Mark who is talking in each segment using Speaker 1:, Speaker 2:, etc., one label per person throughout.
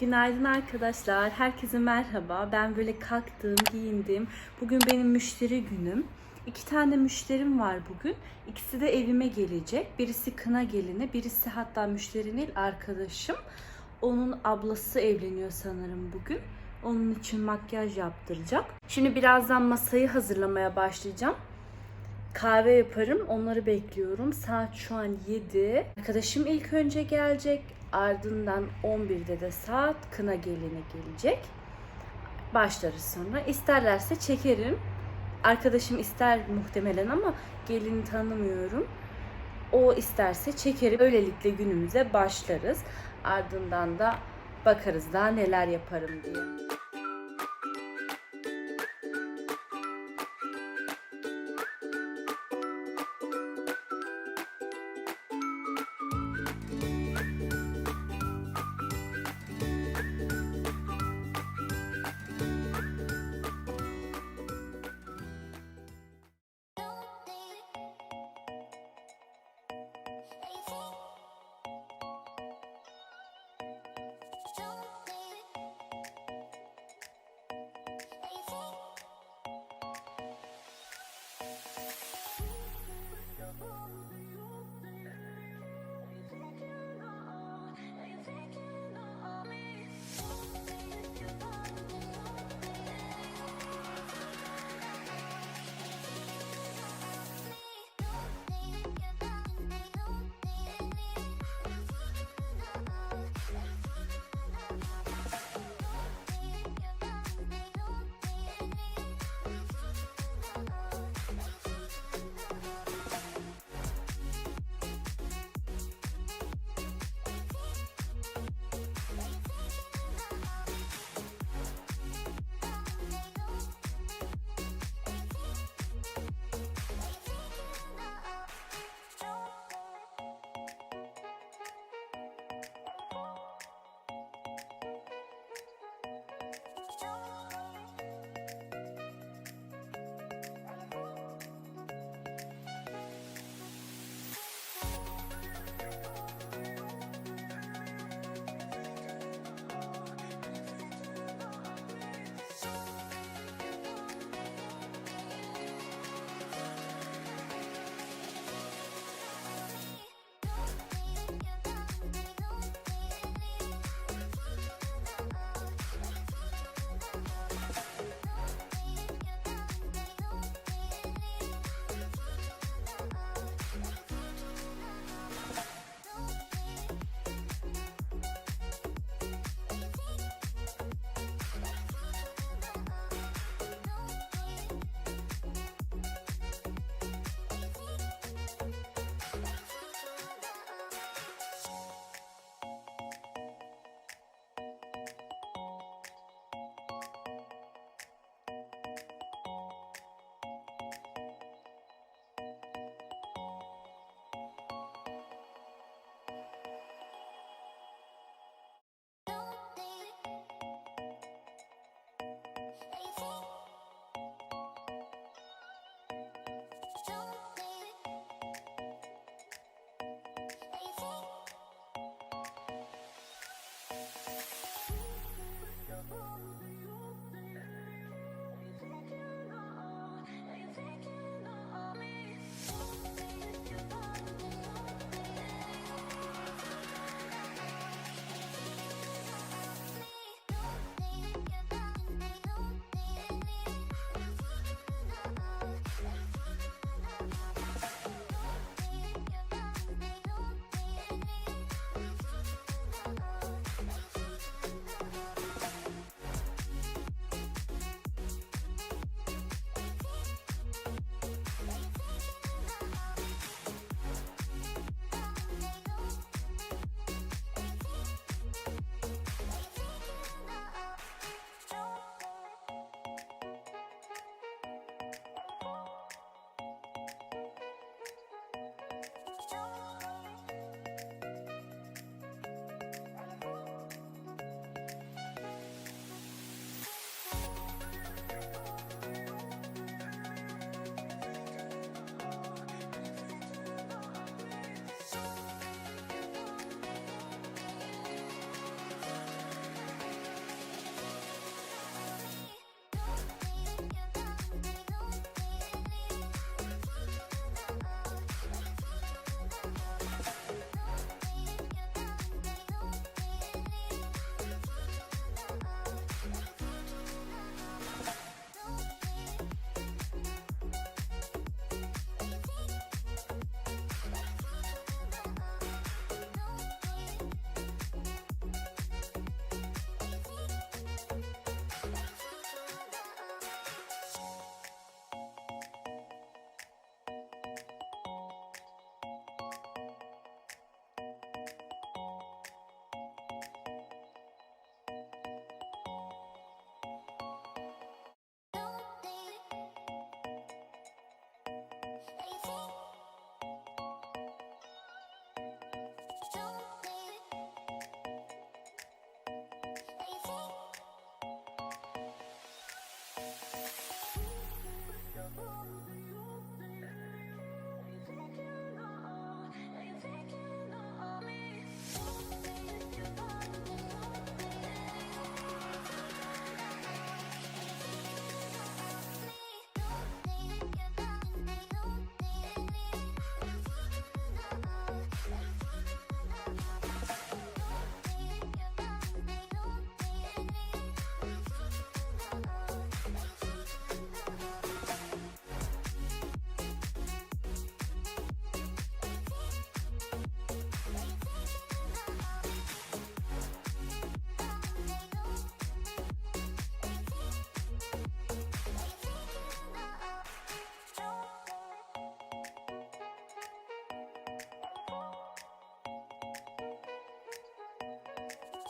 Speaker 1: Günaydın arkadaşlar. Herkese merhaba. Ben böyle kalktım, giyindim. Bugün benim müşteri günüm. İki tane müşterim var bugün. İkisi de evime gelecek. Birisi kına gelini, birisi hatta müşterinin arkadaşım. Onun ablası evleniyor sanırım bugün. Onun için makyaj yaptıracak. Şimdi birazdan masayı hazırlamaya başlayacağım. Kahve yaparım. Onları bekliyorum. Saat şu an 7. Arkadaşım ilk önce gelecek. Ardından 11'de de saat kına gelini gelecek. Başlarız sonra. İsterlerse çekerim. Arkadaşım ister muhtemelen ama gelini tanımıyorum. O isterse çekerim. Böylelikle günümüze başlarız. Ardından da bakarız daha neler yaparım diye. 정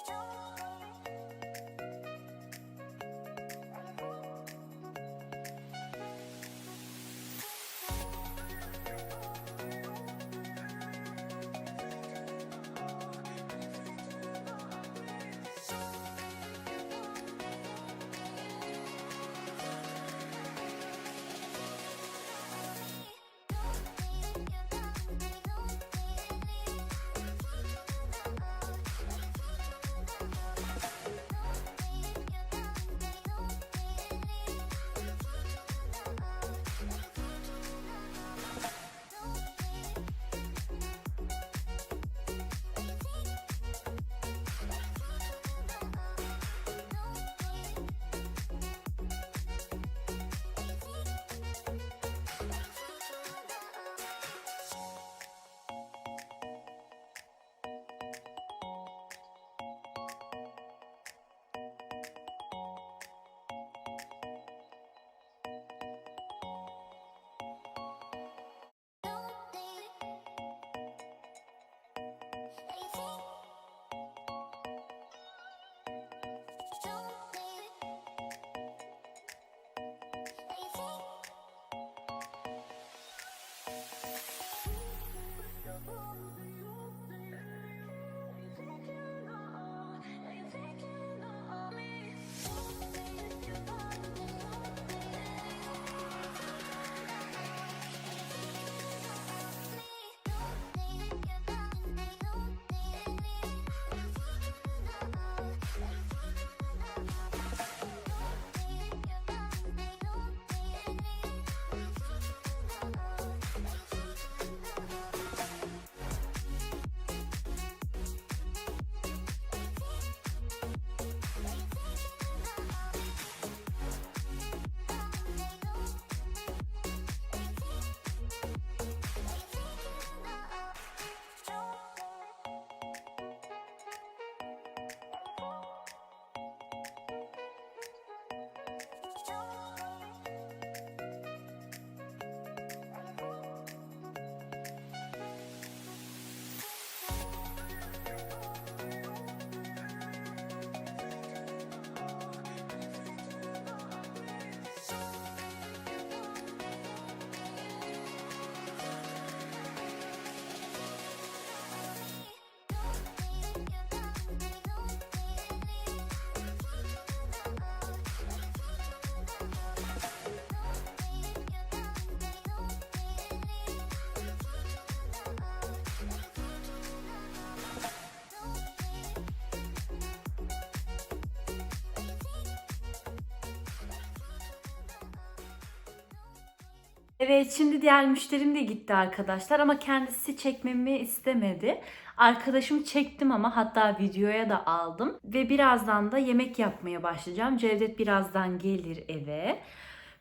Speaker 1: 좀 you Evet şimdi diğer müşterim de gitti arkadaşlar ama kendisi çekmemi istemedi. Arkadaşımı çektim ama hatta videoya da aldım. Ve birazdan da yemek yapmaya başlayacağım. Cevdet birazdan gelir eve.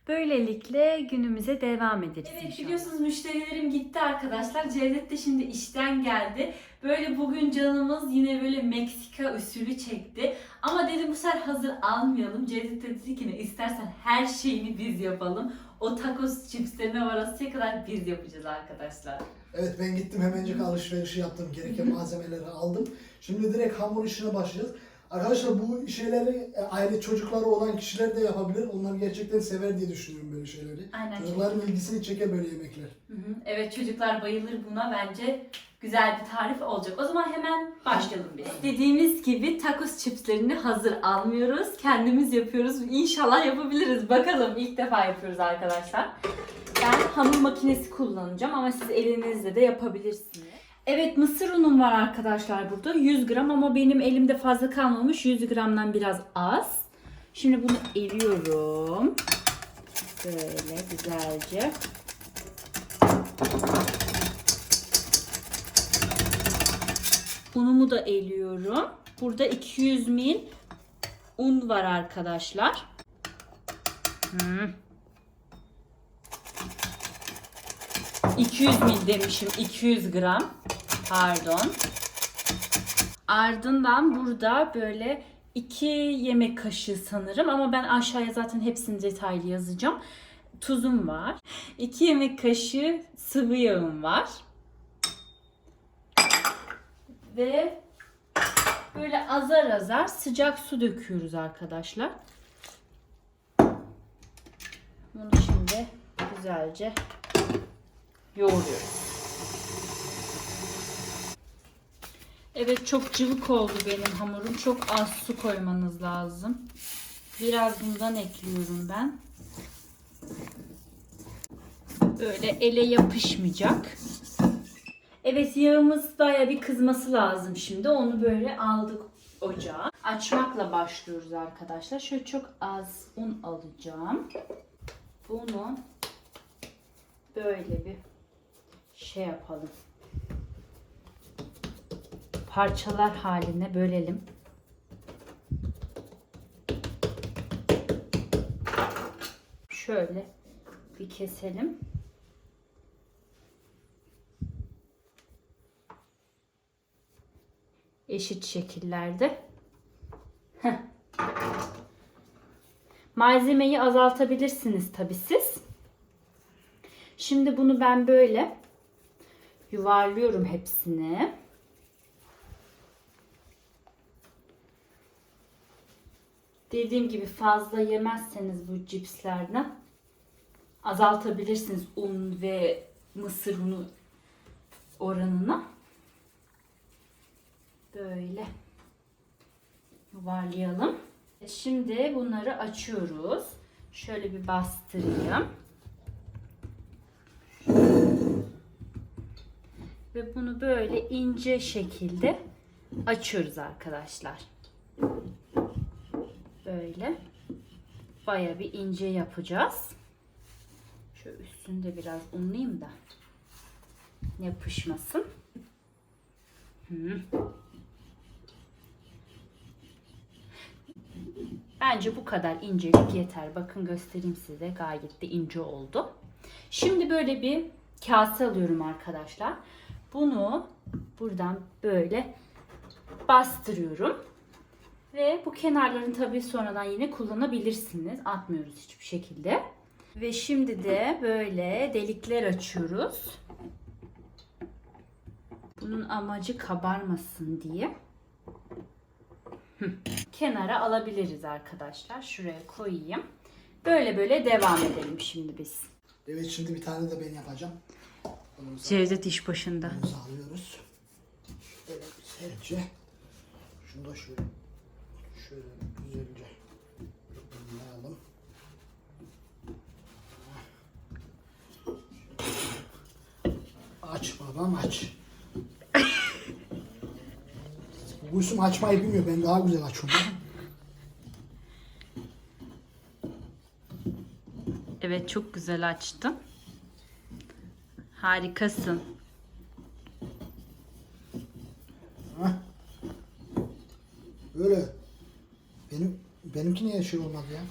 Speaker 1: Böylelikle günümüze devam ederiz Evet biliyorsunuz müşterilerim gitti arkadaşlar. Cevdet de şimdi işten geldi. Böyle bugün canımız yine böyle Meksika usulü çekti. Ama dedim bu sefer hazır almayalım. Cevdet de dedi ki ne istersen her şeyini biz yapalım. O tacos chipslerine varasıya kadar biz yapacağız arkadaşlar.
Speaker 2: Evet ben gittim hemencik alışverişi yaptım. Gereken malzemeleri aldım. Şimdi direkt hamur işine başlayacağız. Arkadaşlar bu şeyleri e, aile çocukları olan kişiler de yapabilir. Onlar gerçekten sever diye düşünüyorum böyle şeyleri.
Speaker 1: Aynen.
Speaker 2: Çocukların ilgisini çeker böyle yemekler.
Speaker 1: Hı hı. Evet çocuklar bayılır buna bence güzel bir tarif olacak. O zaman hemen başlayalım biz. Dediğimiz gibi tacos chipslerini hazır almıyoruz. Kendimiz yapıyoruz. İnşallah yapabiliriz. Bakalım ilk defa yapıyoruz arkadaşlar. Ben hamur makinesi kullanacağım ama siz elinizle de yapabilirsiniz. Evet mısır unum var arkadaşlar burada. 100 gram ama benim elimde fazla kalmamış. 100 gramdan biraz az. Şimdi bunu eriyorum. Böyle güzelce. Unumu da eliyorum. Burada 200 mil un var arkadaşlar. Hmm. 200 mil demişim. 200 gram. Pardon. Ardından burada böyle 2 yemek kaşığı sanırım ama ben aşağıya zaten hepsini detaylı yazacağım. Tuzum var. 2 yemek kaşığı sıvı yağım var. Ve böyle azar azar sıcak su döküyoruz arkadaşlar. Bunu şimdi güzelce yoğuruyoruz. Evet çok cıvık oldu benim hamurum. Çok az su koymanız lazım. Biraz bundan ekliyorum ben. Böyle ele yapışmayacak. Evet yağımız baya bir kızması lazım şimdi. Onu böyle aldık ocağa. Açmakla başlıyoruz arkadaşlar. Şöyle çok az un alacağım. Bunu böyle bir şey yapalım. Parçalar haline bölelim. Şöyle bir keselim. Eşit şekillerde. Malzemeyi azaltabilirsiniz tabi siz. Şimdi bunu ben böyle yuvarlıyorum hepsini. Dediğim gibi fazla yemezseniz bu cipslerden azaltabilirsiniz un ve mısır unu oranına. Böyle yuvarlayalım. Şimdi bunları açıyoruz. Şöyle bir bastırayım. Ve bunu böyle ince şekilde açıyoruz arkadaşlar. Böyle baya bir ince yapacağız. Şöyle üstünde biraz unlayayım da yapışmasın. Hı. Bence bu kadar incelik yeter. Bakın göstereyim size. Gayet de ince oldu. Şimdi böyle bir kase alıyorum arkadaşlar. Bunu buradan böyle bastırıyorum. Ve bu kenarlarını tabii sonradan yine kullanabilirsiniz. Atmıyoruz hiçbir şekilde. Ve şimdi de böyle delikler açıyoruz. Bunun amacı kabarmasın diye. Kenara alabiliriz arkadaşlar. Şuraya koyayım. Böyle böyle devam edelim şimdi biz.
Speaker 2: Evet şimdi bir tane de ben yapacağım. Bunu
Speaker 1: Cevdet iş başında.
Speaker 2: sağlıyoruz. Böyle güzelce. Şunu da şöyle şöyle güzelce yayalım. Aç babam aç. Bu Gülsüm açmayı bilmiyor. Ben daha güzel açıyorum.
Speaker 1: Evet çok güzel açtın. Harikasın.
Speaker 2: Hah. Böyle. Benim benimki niye şey olmadı ya?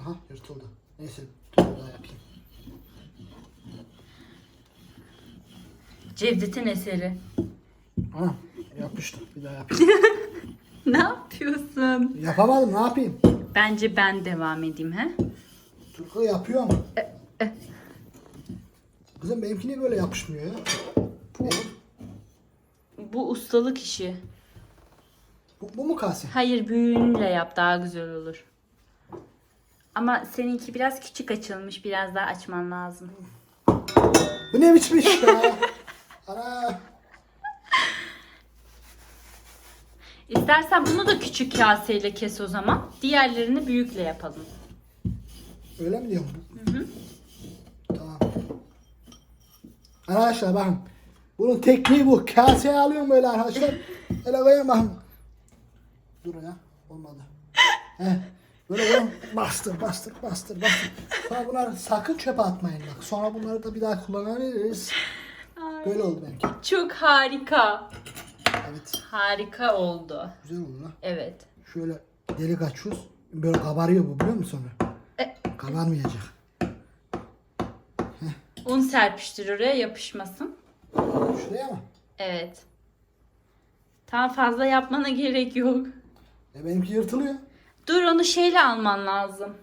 Speaker 2: Aha yırtıldı. Neyse bir daha yapayım.
Speaker 1: Cevdet'in eseri.
Speaker 2: Aha yapmıştım. Bir daha yapayım.
Speaker 1: Ne yapıyorsun?
Speaker 2: Yapamadım ne yapayım?
Speaker 1: Bence ben devam edeyim he?
Speaker 2: Turka yapıyor ama. Kızım benimki niye böyle yapışmıyor ya? Bu,
Speaker 1: Bu ustalık işi.
Speaker 2: Mu kase?
Speaker 1: Hayır büyüğünle yap daha güzel olur. Ama seninki biraz küçük açılmış. Biraz daha açman lazım.
Speaker 2: Bu ne biçim iş ya? Ana.
Speaker 1: İstersen bunu da küçük kaseyle kes o zaman. Diğerlerini büyükle yapalım.
Speaker 2: Öyle mi diyorsun? Tamam. Arkadaşlar bakın. Bunun tekniği bu. Kaseye alıyorum böyle arkadaşlar. Hele koyayım bakın. Dur ya. Olmadı. Heh. Böyle koyuyorum. Bastır, bastır, bastır, bastır. Sonra bunları sakın çöpe atmayın bak. Sonra bunları da bir daha kullanabiliriz. Böyle oldu benimki.
Speaker 1: Çok harika.
Speaker 2: Evet.
Speaker 1: Harika oldu.
Speaker 2: Güzel oldu lan.
Speaker 1: Evet.
Speaker 2: Şöyle delik açıyoruz. Böyle kabarıyor bu biliyor musun sonra?
Speaker 1: E.
Speaker 2: Kabarmayacak.
Speaker 1: Un serpiştir oraya yapışmasın.
Speaker 2: Şuraya mı?
Speaker 1: Evet. Tam fazla yapmana gerek yok.
Speaker 2: E benimki yırtılıyor.
Speaker 1: Dur onu şeyle alman lazım.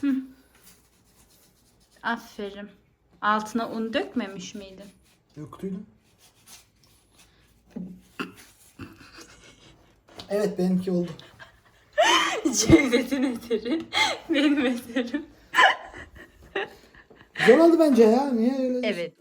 Speaker 1: Hı. Aferin. Altına un dökmemiş miydin?
Speaker 2: Yoktuydum. Evet benimki oldu.
Speaker 1: Cevdet'in eseri. Benim eserim.
Speaker 2: Güzel oldu bence ya. Niye öyle?
Speaker 1: Evet.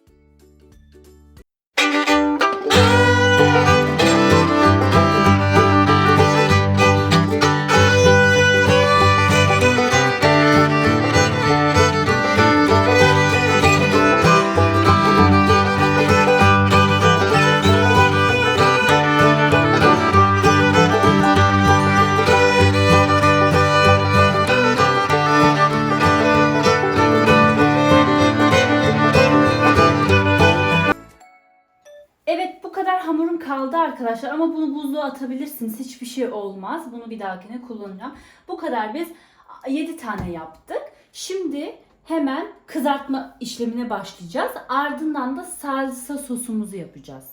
Speaker 1: Buzluğa atabilirsiniz. Hiçbir şey olmaz. Bunu bir dahakine kullanacağım. Bu kadar biz 7 tane yaptık. Şimdi hemen kızartma işlemine başlayacağız. Ardından da salsa sosumuzu yapacağız.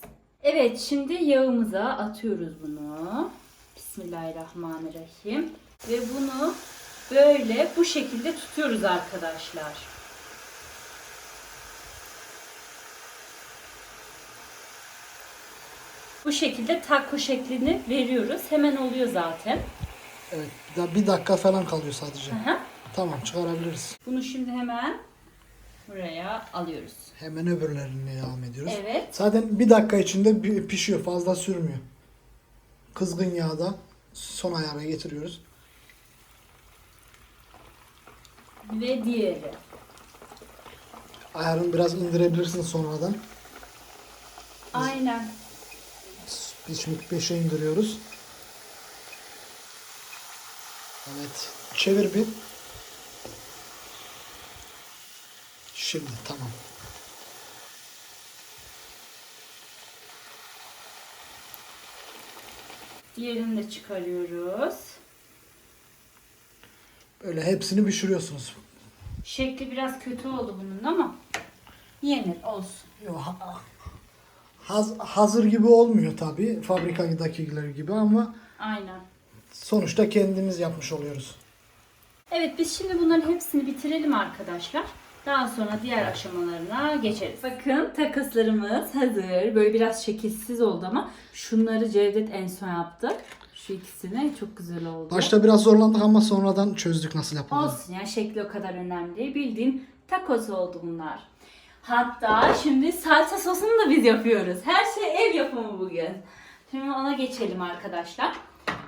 Speaker 1: Evet şimdi yağımıza atıyoruz bunu. Bismillahirrahmanirrahim. Ve bunu böyle bu şekilde tutuyoruz arkadaşlar. Bu şekilde taco şeklini veriyoruz. Hemen oluyor zaten.
Speaker 2: Evet. Bir, da- bir dakika falan kalıyor sadece.
Speaker 1: Hı.
Speaker 2: Tamam çıkarabiliriz.
Speaker 1: Bunu şimdi hemen buraya alıyoruz.
Speaker 2: Hemen öbürlerine devam ediyoruz.
Speaker 1: Evet.
Speaker 2: Zaten bir dakika içinde pi- pişiyor. Fazla sürmüyor. Kızgın yağda son ayara getiriyoruz.
Speaker 1: Ve diğeri.
Speaker 2: Ayarını biraz indirebilirsin sonradan.
Speaker 1: Aynen.
Speaker 2: Pişmiş 5'e indiriyoruz. Evet. Çevir bir. Şimdi tamam.
Speaker 1: Diğerini de çıkarıyoruz.
Speaker 2: Böyle hepsini pişiriyorsunuz.
Speaker 1: Şekli biraz kötü oldu bunun ama yenir olsun.
Speaker 2: Yo, ha- haz- hazır gibi olmuyor tabi fabrikadakiler gibi ama
Speaker 1: Aynen.
Speaker 2: sonuçta kendimiz yapmış oluyoruz.
Speaker 1: Evet biz şimdi bunların hepsini bitirelim arkadaşlar. Daha sonra diğer aşamalarına geçeriz. Bakın takaslarımız hazır. Böyle biraz şekilsiz oldu ama şunları Cevdet en son yaptı. Şu ikisini çok güzel oldu.
Speaker 2: Başta biraz zorlandık ama sonradan çözdük nasıl yapıldığını.
Speaker 1: Olsun ya şekli o kadar önemli değil. Bildiğin tacos oldu bunlar. Hatta şimdi salça sosunu da biz yapıyoruz. Her şey ev yapımı bugün. Şimdi ona geçelim arkadaşlar.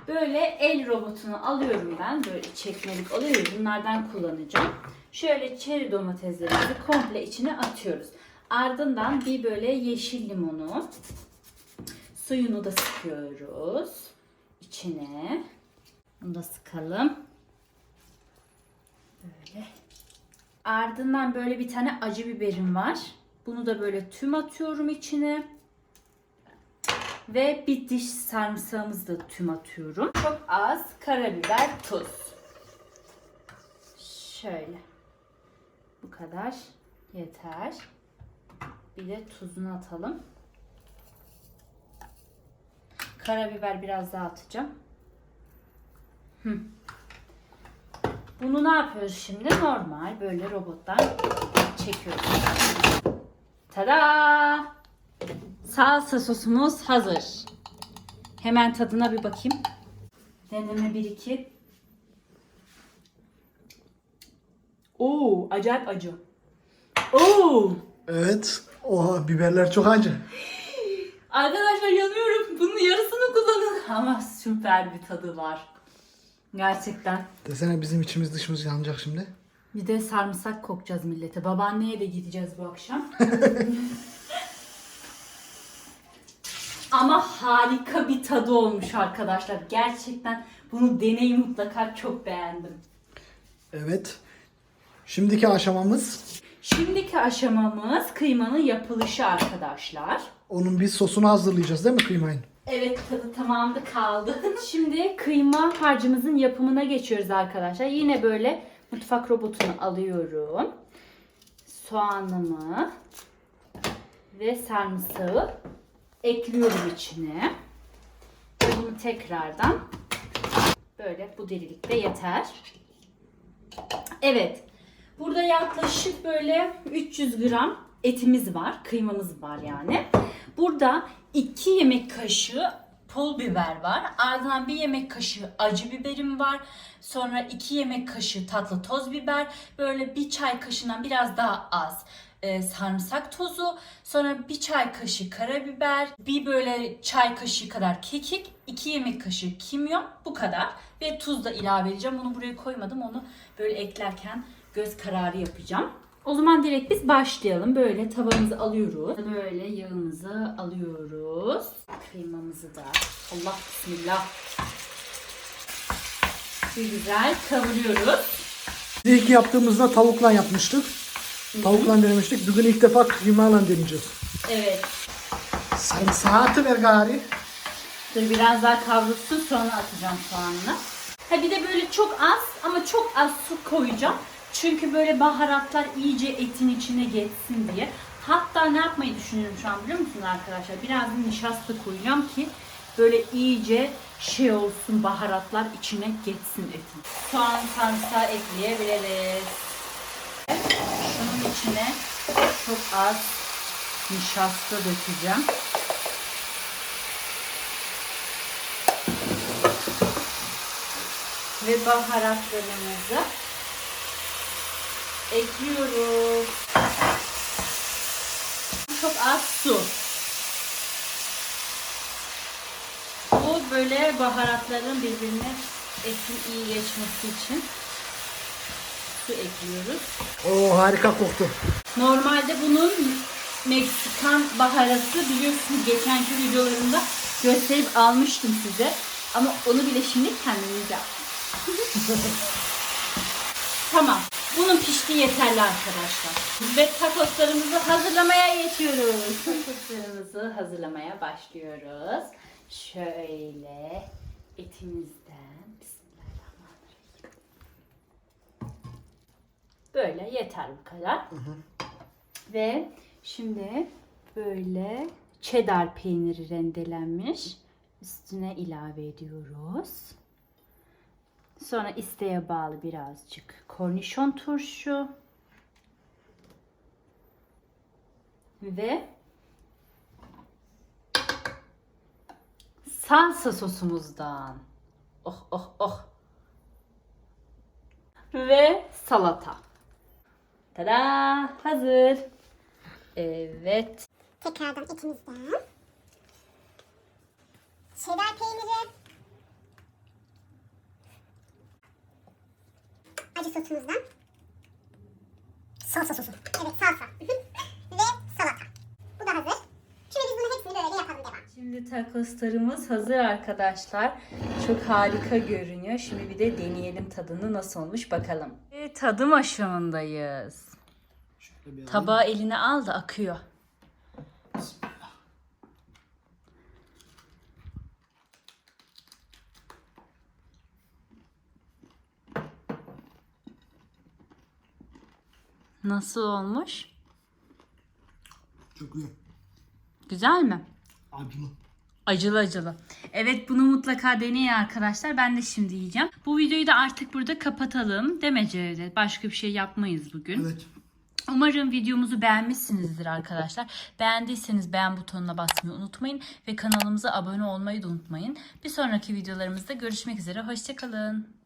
Speaker 1: Böyle el robotunu alıyorum ben. Böyle çekmelik oluyor bunlardan kullanacağım. Şöyle çeri domateslerimizi komple içine atıyoruz. Ardından bir böyle yeşil limonu suyunu da sıkıyoruz içine. Bunu da sıkalım. Böyle Ardından böyle bir tane acı biberim var. Bunu da böyle tüm atıyorum içine. Ve bir diş sarımsağımızı da tüm atıyorum. Çok az karabiber, tuz. Şöyle. Bu kadar yeter. Bir de tuzunu atalım. Karabiber biraz daha atacağım. Hı. Bunu ne yapıyoruz şimdi? Normal böyle robottan çekiyoruz. Tada! Salsa sosumuz hazır. Hemen tadına bir bakayım. Deneme 1 2. Oo, acayip acı. Oo!
Speaker 2: Evet. Oha biberler çok acı.
Speaker 1: Arkadaşlar yanıyorum. Bunun yarısını kullanın. Ama süper bir tadı var. Gerçekten.
Speaker 2: Desene bizim içimiz dışımız yanacak şimdi.
Speaker 1: Bir de sarımsak kokacağız millete. Babaanneye de gideceğiz bu akşam. Ama harika bir tadı olmuş arkadaşlar. Gerçekten bunu deneyin mutlaka çok beğendim.
Speaker 2: Evet. Şimdiki aşamamız
Speaker 1: Şimdiki aşamamız kıymanın yapılışı arkadaşlar.
Speaker 2: onun bir sosunu hazırlayacağız değil mi kıymayın?
Speaker 1: Evet tadı tamamda kaldı. Şimdi kıyma harcımızın yapımına geçiyoruz arkadaşlar. Yine böyle mutfak robotunu alıyorum. Soğanımı ve sarımsağı ekliyorum içine. Bunu tekrardan böyle bu delilikte yeter. Evet. Burada yaklaşık böyle 300 gram etimiz var. Kıymamız var yani. Burada 2 yemek kaşığı pul biber var. Ardından 1 yemek kaşığı acı biberim var. Sonra 2 yemek kaşığı tatlı toz biber. Böyle bir çay kaşığından biraz daha az e, sarımsak tozu. Sonra bir çay kaşığı karabiber. Bir böyle çay kaşığı kadar kekik. 2 yemek kaşığı kimyon. Bu kadar. Ve tuz da ilave edeceğim. Bunu buraya koymadım. Onu böyle eklerken göz kararı yapacağım. O zaman direkt biz başlayalım. Böyle tavamızı alıyoruz. Böyle yağımızı alıyoruz. Kıymamızı da. Allah bismillah. Bir güzel kavuruyoruz.
Speaker 2: İlk yaptığımızda tavukla yapmıştık. Tavukla denemiştik. Bugün ilk defa kıymayla deneyeceğiz.
Speaker 1: Evet.
Speaker 2: Sarımsağı ver gari.
Speaker 1: Dur biraz daha kavrulsun sonra atacağım soğanını. Ha bir de böyle çok az ama çok az su koyacağım. Çünkü böyle baharatlar iyice etin içine geçsin diye. Hatta ne yapmayı düşünüyorum şu an biliyor musunuz arkadaşlar? Biraz da nişasta koyacağım ki böyle iyice şey olsun baharatlar içine geçsin etin. Soğan sarımsağı ekleyebiliriz. Şunun içine çok az nişasta dökeceğim. ve baharatlarımızı ekliyoruz. Çok az su. Bu böyle baharatların birbirine etin iyi geçmesi için su ekliyoruz.
Speaker 2: Oo harika koktu.
Speaker 1: Normalde bunun Meksikan baharatı biliyorsunuz geçenki videolarımda gösterip almıştım size. Ama onu bile şimdi kendimiz yaptık. tamam. Bunun piştiği yeterli arkadaşlar. Ve takoslarımızı hazırlamaya geçiyoruz. Takoslarımızı hazırlamaya başlıyoruz. Şöyle etimizden Bismillahirrahmanirrahim. Böyle yeter bu kadar. Ve şimdi böyle cheddar peyniri rendelenmiş üstüne ilave ediyoruz. Sonra isteğe bağlı birazcık kornişon turşu ve salsa sosumuzdan. Oh oh oh. Ve salata. Tada! Hazır. Evet.
Speaker 3: Tekrardan etimizden. Cheddar peyniri. Acı sosumuzdan. Salsa sosu. Evet salsa. Ve salata. Bu da hazır. Şimdi biz bunu hepsini böyle yapalım devam.
Speaker 1: Şimdi takoslarımız hazır arkadaşlar. Çok harika görünüyor. Şimdi bir de deneyelim tadını nasıl olmuş bakalım. E, tadım aşamındayız.
Speaker 2: Şöyle bir
Speaker 1: Tabağı eline al da akıyor. Nasıl olmuş?
Speaker 2: Çok güzel.
Speaker 1: Güzel mi?
Speaker 2: Acılı.
Speaker 1: Acılı acılı. Evet bunu mutlaka deneyin arkadaşlar. Ben de şimdi yiyeceğim. Bu videoyu da artık burada kapatalım. Deme Cevdet. Başka bir şey yapmayız bugün.
Speaker 2: Evet.
Speaker 1: Umarım videomuzu beğenmişsinizdir arkadaşlar. Beğendiyseniz beğen butonuna basmayı unutmayın. Ve kanalımıza abone olmayı da unutmayın. Bir sonraki videolarımızda görüşmek üzere. Hoşçakalın.